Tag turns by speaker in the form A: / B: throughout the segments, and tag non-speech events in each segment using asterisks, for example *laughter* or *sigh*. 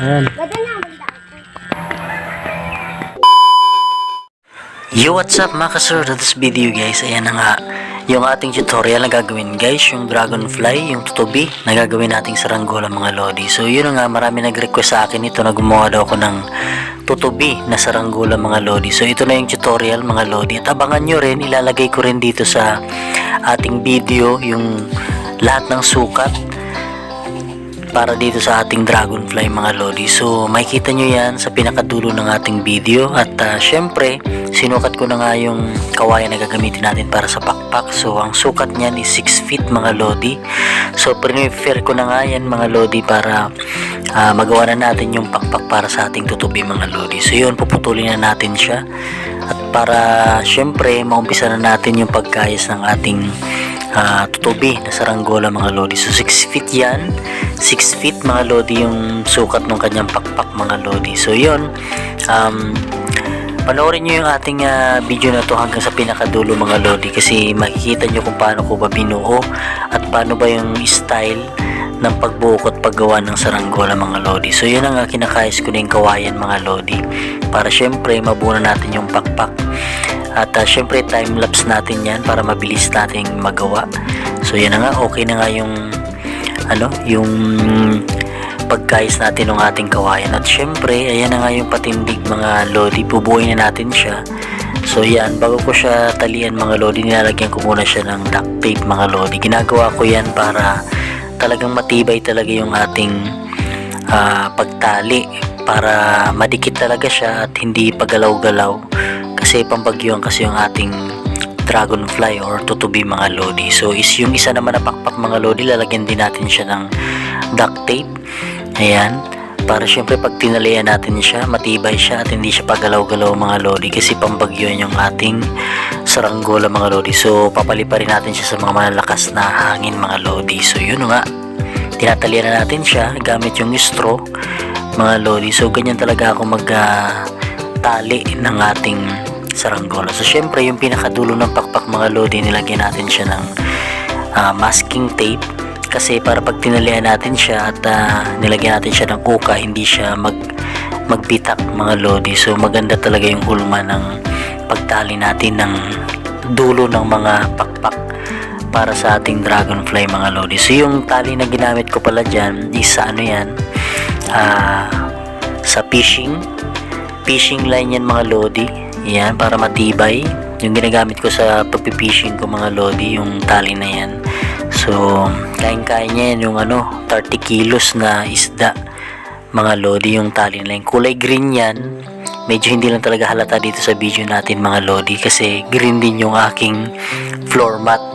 A: Ayan. Yo, what's up mga kasur? To this video guys, ayan na nga yung ating tutorial na gagawin guys, yung dragonfly, yung tutubi na gagawin nating saranggola mga lodi. So yun nga, marami nag-request sa akin ito na gumawa daw ako ng tutubi na saranggola mga lodi. So ito na yung tutorial mga lodi. At abangan nyo rin, ilalagay ko rin dito sa ating video yung lahat ng sukat para dito sa ating dragonfly mga lodi. So makikita nyo yan sa pinakadulo ng ating video at ah, syempre sinukat ko na nga yung kawayan na gagamitin natin para sa pakpak. So ang sukat niyan is 6 feet mga lodi. So prefer ko na nga yan mga lodi para ah, magawa na natin yung pakpak para sa ating tutubi mga lodi. So yun puputulin na natin siya at para syempre maumpisa na natin yung pagkayas ng ating ah, tutubi na saranggola mga lodi. So 6 feet yan. 6 feet mga lodi yung sukat ng kanyang pakpak mga lodi. So yun, um, panoorin nyo yung ating ah, video na to hanggang sa pinakadulo mga lodi kasi makikita nyo kung paano ko ba binuo at paano ba yung style ng pagbuo ko at paggawa ng saranggola mga lodi. So yun ang uh, kinakayas ko na yung kawayan mga lodi para syempre mabuo na natin yung pakpak. At uh, syempre time-lapse natin yan para mabilis nating magawa. So yan na nga, okay na nga yung ano, yung pagkais natin ng ating kawayan. At syempre, ayan na nga yung patindig mga lodi. Bubuoy na natin siya. So yan, bago ko siya talian mga lodi, nilalagyan ko muna siya ng duct tape mga lodi. Ginagawa ko yan para talagang matibay talaga yung ating ah, pagtali para madikit talaga siya at hindi pagalaw-galaw kasi pambagyuan kasi yung ating dragonfly or tutubi mga lodi. So is yung isa naman na pakpak mga lodi, lalagyan din natin siya ng duct tape. Ayan. Para syempre pag tinalian natin siya, matibay siya at hindi siya pagalaw-galaw mga lodi kasi pambagyuan yung ating saranggola mga lodi. So papaliparin natin siya sa mga malalakas na hangin mga lodi. So yun nga. Tinatalian na natin siya gamit yung straw mga lodi. So ganyan talaga ako mag ah, tali ng ating saranggola. So syempre yung pinakadulo ng pakpak mga lodi nilagyan natin siya ng ah, masking tape kasi para pag tinalian natin siya at ah, nilagyan natin siya ng kuka hindi siya mag magbitak mga lodi. So maganda talaga yung hulma ng pagtali natin ng dulo ng mga pakpak para sa ating dragonfly mga lodi. So yung tali na ginamit ko pala dyan is ano yan ah, sa fishing fishing line yan mga lodi yan para matibay. Yung ginagamit ko sa pagpipishing ko mga lodi yung tali na yan. So kain kain niya yan yung ano 30 kilos na isda mga lodi yung tali na yan. Kulay green yan. Medyo hindi lang talaga halata dito sa video natin mga lodi kasi green din yung aking floor mat. *laughs*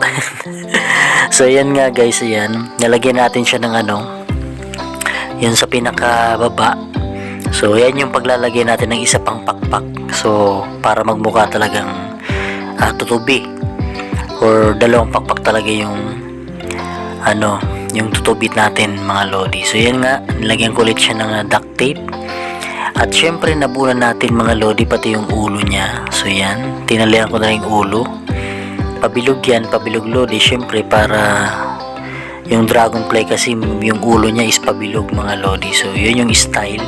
A: So yan nga guys ayan. Nalagyan natin siya ng ano yun sa pinakababa so yan yung paglalagay natin ng isa pang pakpak. So para magmukha talagang ah, tutubi. Or dalawang pakpak talaga yung ano yung tutubit natin mga lodi. So yan nga nilagyan ko ulit siya ng ah, duct tape. At syempre nabunan natin mga lodi pati yung ulo niya. So yan tinalihan ko na yung ulo. Pabilog yan pabilog lodi syempre para yung dragonfly kasi yung ulo niya is pabilog mga lodi. So yun yung style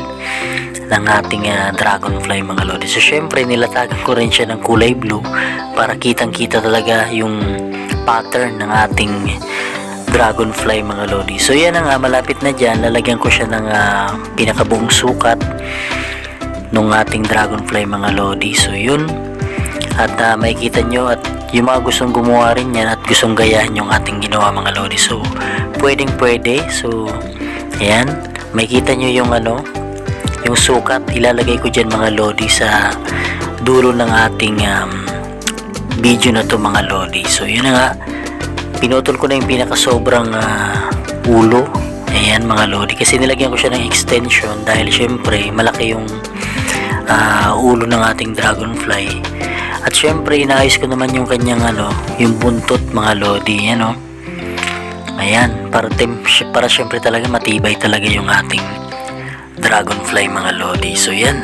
A: ng ating ah, dragonfly mga lodi. So syempre nilatagan ko rin siya ng kulay blue para kitang kita talaga yung pattern ng ating dragonfly mga lodi. So yan na nga malapit na dyan. Lalagyan ko siya ng ah, pinakabuong sukat nung ating dragonfly mga lodi. So yun. At ah, makikita nyo at yung mga gustong gumawa rin yan at gustong gayahin yung ating ginawa mga lodi. So pwedeng pwede so ayan. Makikita nyo yung ano yung sukat ilalagay ko dyan mga lodi sa dulo ng ating um, video na to mga lodi. So yun na nga. Pinutol ko na yung pinaka sobrang ah, ulo. Ayan mga lodi. Kasi nilagyan ko siya ng extension dahil syempre malaki yung ah, ulo ng ating dragonfly. At syempre inaayos ko naman yung kanyang ano yung buntot mga lodi. Ano ayan para, tem, para syempre talaga matibay talaga yung ating dragonfly mga lodi so yan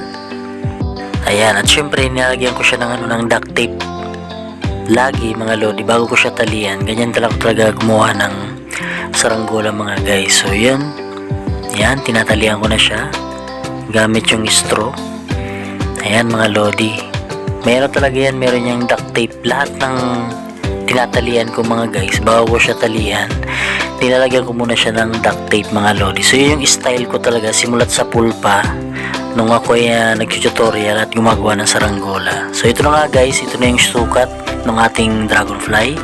A: ayan at syempre nilagyan ko siya ng ano ng duct tape lagi mga lodi bago ko siya talian ganyan talaga talaga gumawa ng saranggola mga guys. So yan, yan, tinatalian ko na siya gamit yung straw. Ayan mga lodi. Meron talaga yan, meron yung duct tape. Lahat ng tinatalian ko mga guys, bago ko siya talian, nilalagyan ko muna siya ng duct tape mga lodi. So yun yung style ko talaga, simulat sa pulpa, nung ako ay uh, nag-tutorial at gumagawa ng saranggola. So ito na nga guys, ito na yung sukat ng ating dragonfly.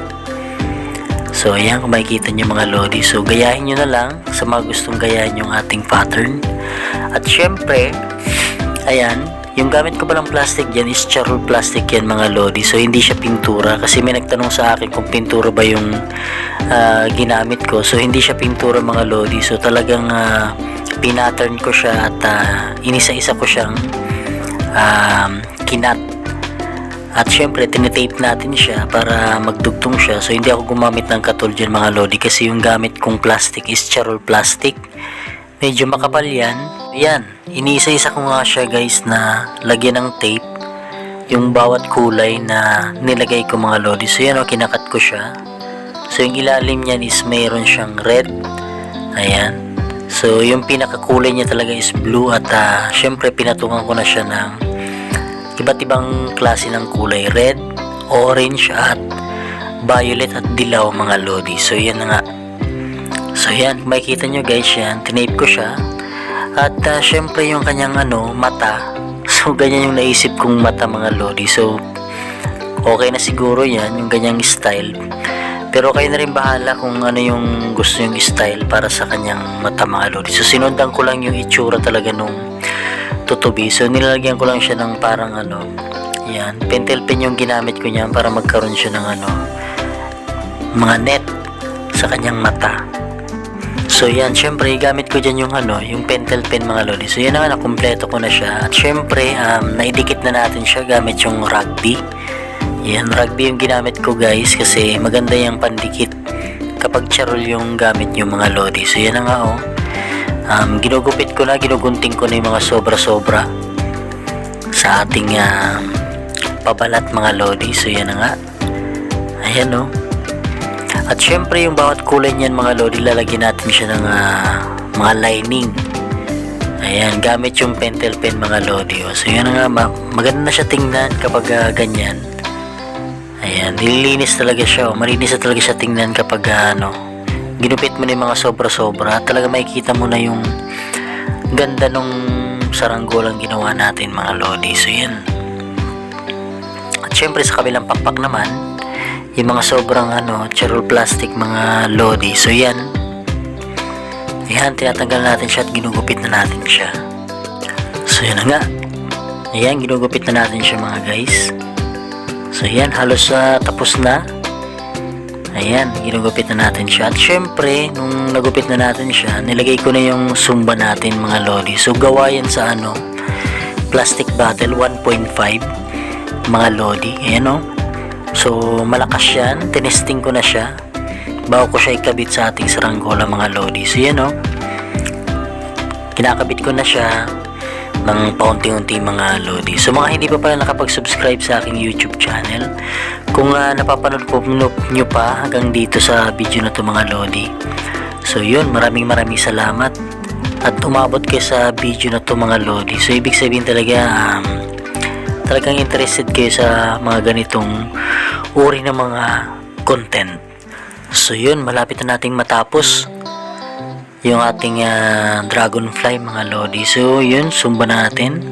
A: So ayan kung makikita nyo mga lodi. So gayahin nyo na lang sa mga gustong gayahin yung ating pattern. At syempre, ayan, yung gamit ko palang plastic dyan is charol plastic yan mga lodi. So hindi siya pintura kasi may nagtanong sa akin kung pintura ba yung ah, ginamit ko. So hindi siya pintura mga lodi. So talagang uh, pinattern ko siya at ah, inisa-isa ko siyang um, kinat at syempre, tinetape natin siya para magdugtong siya. So, hindi ako gumamit ng katol dyan mga lodi kasi yung gamit kong plastic is charol plastic. Medyo makapal yan. Yan, iniisa-isa ko nga siya guys na lagyan ng tape yung bawat kulay na nilagay ko mga lodi. So, yan o, kinakat ko siya. So, yung ilalim niyan is mayroon siyang red. Ayan. So, yung pinakakulay niya talaga is blue at ah, syempre pinatungan ko na siya ng iba't ibang klase ng kulay red, orange at violet at dilaw mga lodi. So yan nga. So yan, makikita nyo guys yan, tinape ko siya. At uh, syempre yung kanyang ano, mata. *laughs* So ganyan yung naisip kong mata mga lodi. So okay na siguro yan, yung ganyang style. Pero kayo na rin bahala kung ano yung gusto yung style para sa kanyang mata mga lodi. So sinundan ko lang yung itsura talaga nung tutubi. So, nilalagyan ko lang siya ng parang ano, yan, pentel pen yung ginamit ko niyan para magkaroon siya ng ano, mga net sa kanyang mata. So, yan, syempre, gamit ko dyan yung ano, yung pentel pen mga lodi. So, yan na nga, nakumpleto ko na siya. At syempre, um, naidikit na natin siya gamit yung rugby. Yan, rugby yung ginamit ko guys kasi maganda yung pandikit kapag charol yung gamit yung mga lodi. So, yan na nga oh um, ginugupit ko na, ginugunting ko na yung mga sobra-sobra sa ating uh, pabalat mga lodi. So yan na nga. Ayan no. At syempre yung bawat kulay niyan mga lodi, lalagyan natin siya ng uh, mga lining. Ayan, gamit yung pentel pen mga lodi. Oh. So na nga, ma- maganda na siya tingnan kapag uh, ganyan. Ayan, nililinis talaga siya. Oh. Malinis na talaga siya tingnan kapag uh, ano, ginupit mo na yung mga sobra-sobra talaga makikita mo na yung ganda nung saranggolang ginawa natin mga lodi so yan at syempre sa kabilang pakpak naman yung mga sobrang ano charol plastic mga lodi so yan yan tinatanggal natin siya at ginugupit na natin siya so yan nga ayan ginugupit na natin siya mga guys so yan halos uh, tapos na Ayan, ginugupit na natin siya. At syempre, nung nagupit na natin siya, nilagay ko na yung sumba natin mga lodi. So, gawa yan sa ano, plastic bottle 1.5 mga lodi. Ayan o. So, malakas yan. Tinesting ko na siya. Bago ko siya ikabit sa ating saranggola mga lodi. So, yan o. Kinakabit ko na siya ng paunti-unti mga lodi. So mga hindi pa pala nakapag-subscribe sa aking YouTube channel, kung uh, napapanood po nyo pa hanggang dito sa video na to mga lodi. So yun, maraming maraming salamat at umabot kayo sa video na to mga lodi. So ibig sabihin talaga um, talagang interested kayo sa mga ganitong uri ng mga content. So yun, malapit na nating matapos yung ating uh, dragonfly mga lodi. So, yun, sumba natin.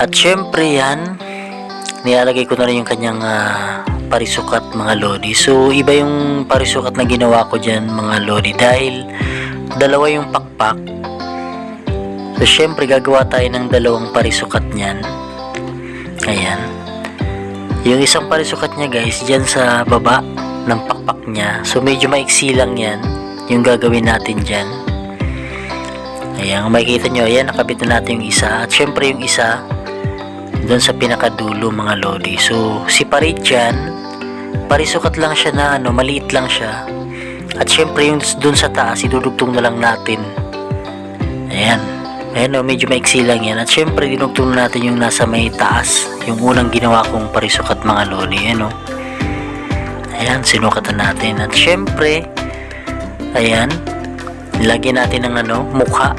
A: At syempre yan, nilalagay ko na rin yung kanyang uh, parisukat mga lodi. So, iba yung parisukat na ginawa ko dyan mga lodi dahil dalawa yung pakpak. So, syempre gagawa tayo ng dalawang parisukat niyan. Ayan. Yung isang parisukat niya guys, dyan sa baba ng pakpak niya. So, medyo maiksi lang yan yung gagawin natin dyan. Ayan makikita nyo ayan nakabit na natin yung isa. At syempre yung isa doon sa pinakadulo mga lodi so separate dyan. Parisukat lang siya na ano maliit lang siya. At syempre yung doon sa taas idudugtong na lang natin. Ayan ayan o medyo maiksi lang yan at syempre dinugtong na natin yung nasa may taas yung unang ginawa kong parisukat mga lodi ayan o ayan sinukatan natin at syempre Ayan. Nilagyan natin ng ano, mukha.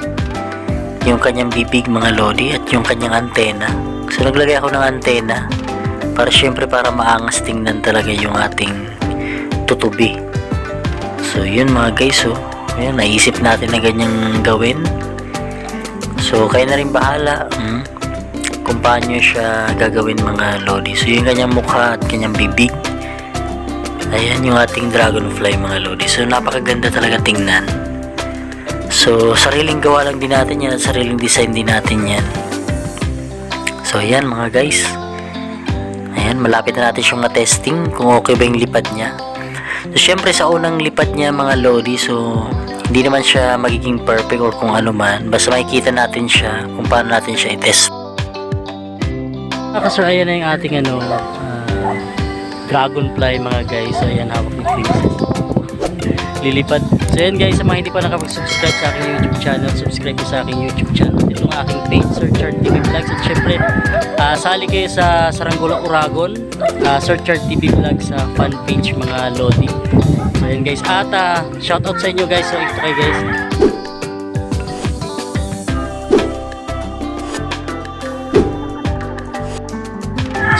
A: Yung kanyang bibig mga lodi at yung kanyang antena. So naglagay ako ng antena para syempre para maangas tingnan talaga yung ating tutubi. So yun mga guys oh. Ayan, naisip natin na ganyang gawin. So kayo na rin bahala. Mm, kung paano siya gagawin mga lodi. So yung kanyang mukha at kanyang bibig. Ayan yung ating dragonfly mga lodi. So napakaganda talaga tingnan. So sariling gawa lang din natin yan at sariling design din natin yan. So ayan mga guys. Ayan malapit na natin siyang na-testing kung okay ba yung lipad niya. So syempre sa unang lipad niya mga lodi so hindi naman siya magiging perfect or kung ano man. Basta makikita natin siya kung paano natin siya i-test. Sir, ayan na yung ating ano, ah, dragonfly mga guys. So, ayan, hawak ni Princess. Lilipad. So, ayan guys, sa mga hindi pa nakapag-subscribe sa aking YouTube channel, subscribe sa aking YouTube channel. Ito ang aking page, Sir Chart TV Vlogs. At syempre, ah, sali kayo sa Saranggola Uragon, uh, Sir Chart TV Vlogs sa fan page mga Lodi. So, guys. At ah, shoutout sa inyo guys. So, ito kayo guys.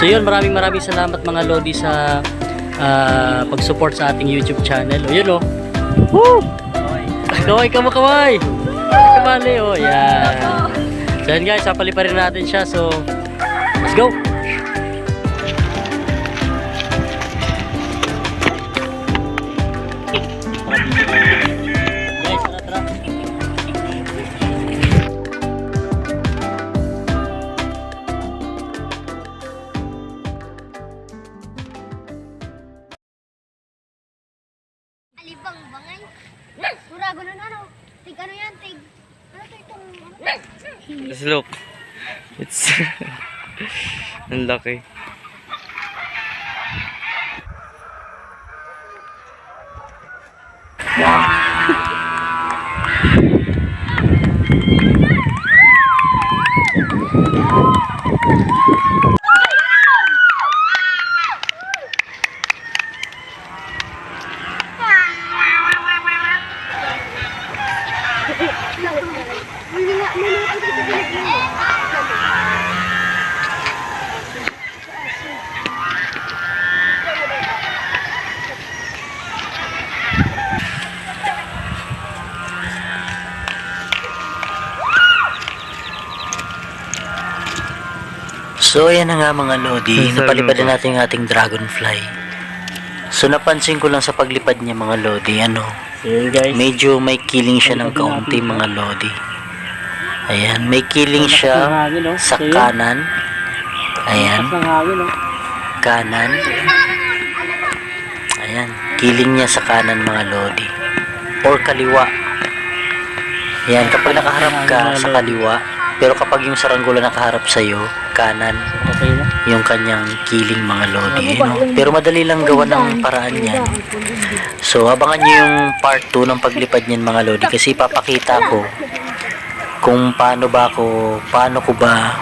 A: So yun, maraming maraming salamat mga Lodi sa ah, pag-support sa ating YouTube channel. O yun o. Woo! Kaway ka mo kaway! Kamali o, yan. So yan guys, sapali pa rin natin siya. So, let's go!
B: Laki.
A: So ayan na nga mga Lodi, napalipad na natin yung ating dragonfly. So napansin ko lang sa paglipad niya mga Lodi, ano, medyo may killing siya ng kaunti mga Lodi. Ayan, may killing siya sa kanan. Ayan,
B: oh.
A: kanan. Ayan, killing niya sa kanan mga Lodi. Or kaliwa. Ayan, kapag nakaharap ka sa kaliwa, pero kapag yung saranggola nakaharap sa'yo, kanan,
B: Okay na.
A: yung kanyang kiling mga lodi. eh, no? Pero madali lang gawa ng paraan yan. So, abangan nyo yung part 2 ng paglipad niyan mga lodi kasi papakita ko kung paano ba ako, paano ko ba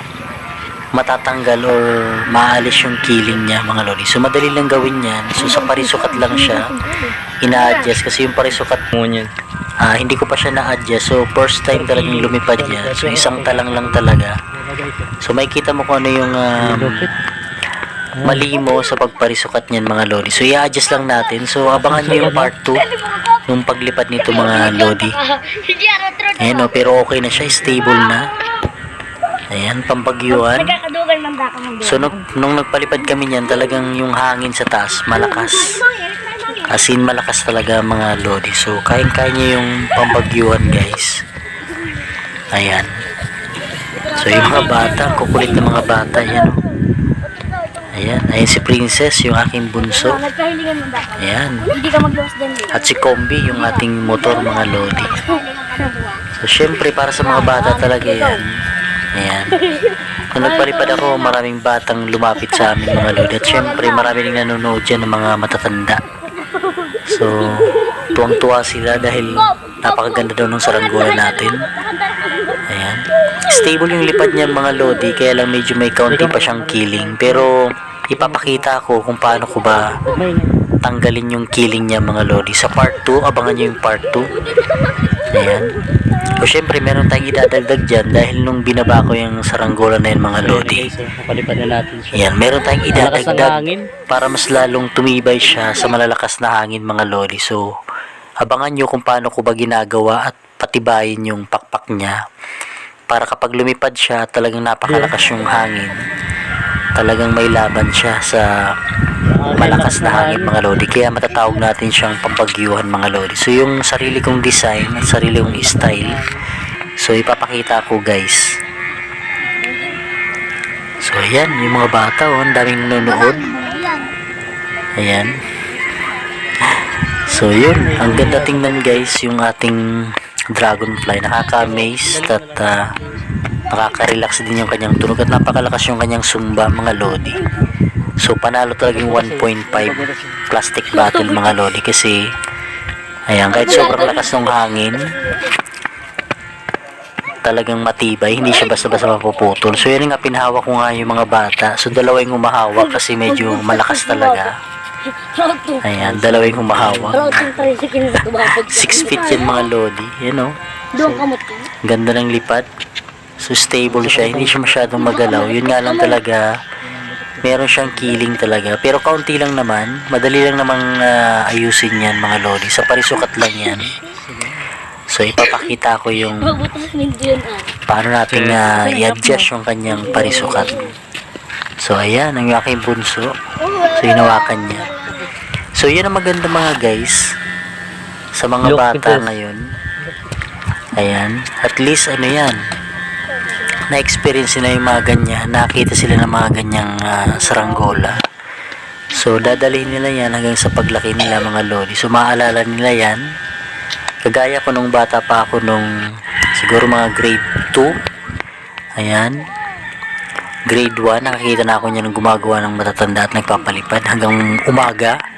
A: matatanggal or maalis yung kiling niya mga lodi. So, madali lang gawin yan. So, sa parisukat lang siya, ina-adjust kasi yung parisukat
B: Ngunyan.
A: Ah, hindi ko pa siya na-adjust. So, first time talagang lumipad yan. So, isang talang lang talaga. So, makikita mo kung ano yung um, mali mo sa pagparisukat niyan mga lodi. So, i-adjust lang natin. So, abangan nyo yung part 2 nung paglipad nito mga lodi. Ayan o, pero okay na siya. Stable na. Ayan, pampagyuan. So, nung, nung nagpalipad kami niyan, talagang yung hangin sa taas, malakas. As in, malakas talaga mga lodi. So, kain-kaya niya yung pampagyuan, guys. Ayan. So, yung mga bata, kukulit na mga bata, yan o. Ayan, ayan si Princess, yung aking bunso. Ayan. At si Kombi, yung ating motor, mga lodi. So, syempre, para sa mga bata talaga yan. Ayan. Nung nagpalipad ako, maraming batang lumapit sa amin, mga lodi. At syempre, marami rin nanonood dyan ng mga matatanda. So, tuwang-tuwa sila dahil napakaganda daw ng saranggola natin. Ayan. Stable yung lipad niya mga lodi, kaya lang medyo may kaunti pa siyang killing. Pero, ipapakita ko kung paano ko ba tanggalin yung killing niya mga lodi. Sa part 2, abangan nyo yung part 2. Ayan. O syempre, meron tayong idadagdag dyan dahil nung binaba ko yung saranggola na yun mga lodi.
B: So, na natin siya.
A: Ayan, meron tayong idadagdag para mas lalong tumibay siya sa malalakas na hangin mga lodi. So, abangan nyo kung paano ko ba ginagawa at patibayin yung pakpak niya para kapag lumipad siya talagang napakalakas yung hangin talagang may laban siya sa malakas na hangin mga lodi kaya matatawag natin siyang pampagyuhan mga lodi so yung sarili kong design at sarili kong style so ipapakita ko guys so ayan yung mga bata oh, ang daming nanonood
C: Yan.
A: Ayan. So, yun. Ang ganda tingnan guys yung ating dragonfly. Nakaka-amaze at ah, nakaka-relax din yung kanyang tunog at napakalakas yung kanyang sumba mga lodi. So, panalo talaga yung 1.5 plastic bottle mga lodi kasi ayan, kahit sobrang lakas ng hangin talagang matibay, hindi siya basta-basta mapuputol. So, yun nga pinahawak ko nga yung mga bata. So, dalawa yung humahawak kasi medyo malakas talaga. Ayan, dalawa yung humahawak. Six feet yan mga lodi. Yan o. Ganda ng lipad. So stable siya. Hindi siya masyadong magalaw. Yun nga lang talaga. Meron siyang killing talaga. Pero kaunti lang naman. Madali lang namang ah, ayusin yan mga lodi. Sa parisukat lang yan. So ipapakita ko yung
C: ah.
A: paano natin uh, i-adjust yung kanyang parisukat. So ayan, ang aking bunso. So hinawakan niya. So yan ang maganda mga guys sa mga
B: Look,
A: bata ngayon. Ayan, at least ano yan, na-experience nila yung mga ganyan, nakita sila ng mga ganyang ah, saranggola. So dadalhin nila yan hanggang sa paglaki nila mga lodi. So maaalala nila yan. Kagaya ko nung bata pa ako nung siguro mga grade 2. Ayan, grade 1, nakakita na ako niya nung gumagawa ng matatanda at nagpapalipad hanggang umaga.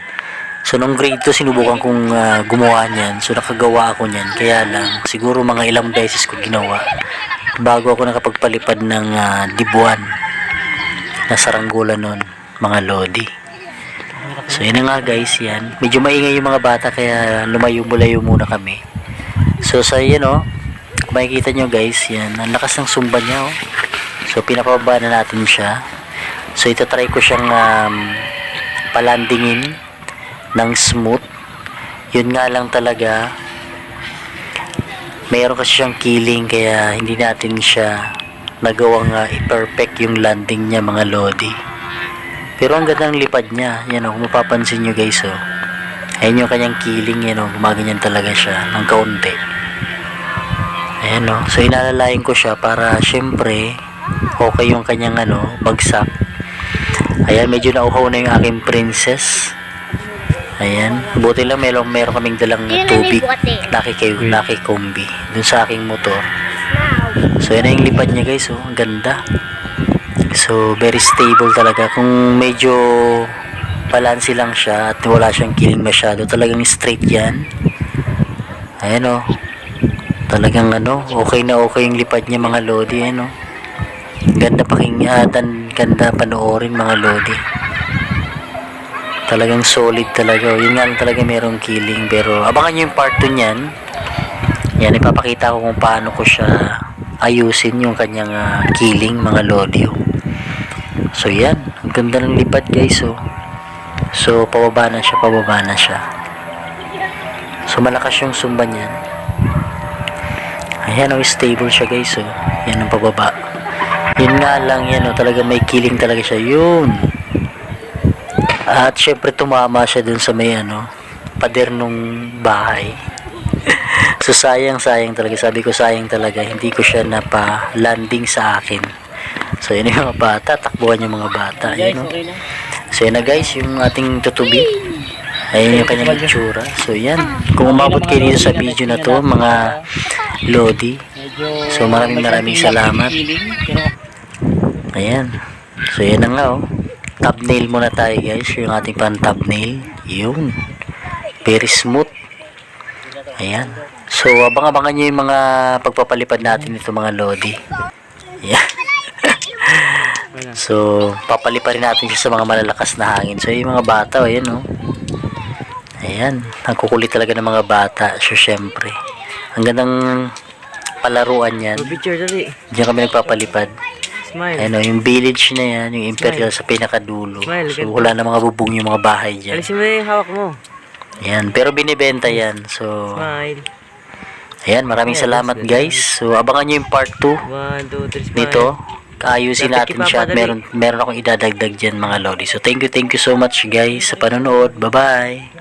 A: So, nung grade 2, sinubukan kong ah, gumawa niyan. So, nakagawa ako niyan. Kaya lang, siguro mga ilang beses ko ginawa bago ako nakapagpalipad ng ah, dibuan na saranggola nun, mga lodi. So, yun nga guys, yan. Medyo maingay yung mga bata kaya lumayo-mulayo muna kami. So, sa yan oh, kung makikita nyo guys, yan. Ang lakas ng sumba niya oh. So, pinapababa na natin siya. So, ito try ko siyang um, palandingin ng smooth. Yun nga lang talaga, mayroon kasi siyang killing kaya hindi natin siya nagawang uh, i-perfect yung landing niya mga lodi. Pero ang ganda ng lipad niya. Yan o, kung mapapansin nyo guys o. Ayan yung kanyang killing yan o. Gumaganyan talaga siya ng kaunti. Ayan o. So inalalayan ko siya para syempre okay yung kanyang ano, bagsak. Ayan, medyo nauhaw na yung aking princess. Ayan. Buti lang meron, meron kaming dalang tubig. Nakikay, nakikombi. Dun sa aking motor. So, yan na yung lipad niya guys. Oh. Ang ganda. So, very stable talaga. Kung medyo balanse lang siya at wala siyang killing masyado, talagang straight yan. Ayan oh. Talagang ano, okay na okay yung lipad niya mga lodi. Ayan oh. Ganda paking, dan, ganda panoorin mga lodi. Talagang solid talaga. Yun nga talaga merong killing. Pero abangan nyo yung part 2 niyan. Yan, ipapakita ko kung paano ko siya ayusin yung kanyang ah, killing mga lodi. oh. So yan, ang ganda ng lipad guys oh. So pababa na siya, pababa na siya. So malakas yung sumba niyan. Ayan oh, stable siya guys oh. Yan ang pababa. Yun nga lang yan oh, talaga may killing talaga siya. Yun. At syempre tumama siya dun sa may ano, pader nung bahay. *laughs* so sayang sayang talaga. Sabi ko sayang talaga. Hindi ko siya napa-landing sa akin. So yun yung mga bata. Takbuhan yung mga bata.
B: Guys,
A: Yun, oh.
B: okay.
A: So yun na guys, yung ating tutubi. Ayun yung kanyang itsura. So yan. Kung umabot kayo dito sa video na to, mga Lodi. So, maraming maraming salamat. Ayan. So yan na nga oh. Thumbnail muna tayo guys. Yung ating pan thumbnail. Yun. Very smooth. Ayan. So abang-abangan nyo yung mga pagpapalipad natin nito mga Lodi. Ayan. *laughs* so papaliparin natin siya sa mga malalakas na hangin. So yung mga bata, oh, ayan oh. Ayan, ang kukulit talaga ng mga bata. So, syempre. Ang gandang palaruan yan. Diyan kami nagpapalipad.
B: Smile.
A: Ano, yung village na yan, yung imperial sa pinakadulo.
B: Smile,
A: So, wala na mga bubong yung mga bahay dyan.
B: Alisin mo na yung hawak mo.
A: Yan, pero binibenta yan. So,
B: Smile.
A: ayan, maraming
B: Ayan,
A: salamat guys. So, abangan nyo yung part 2
B: One, two, three, smile.
A: nito. Kaayusin natin siya at meron, meron akong idadagdag dyan mga lodi. So, thank you, thank you so much guys sa panonood. Bye-bye!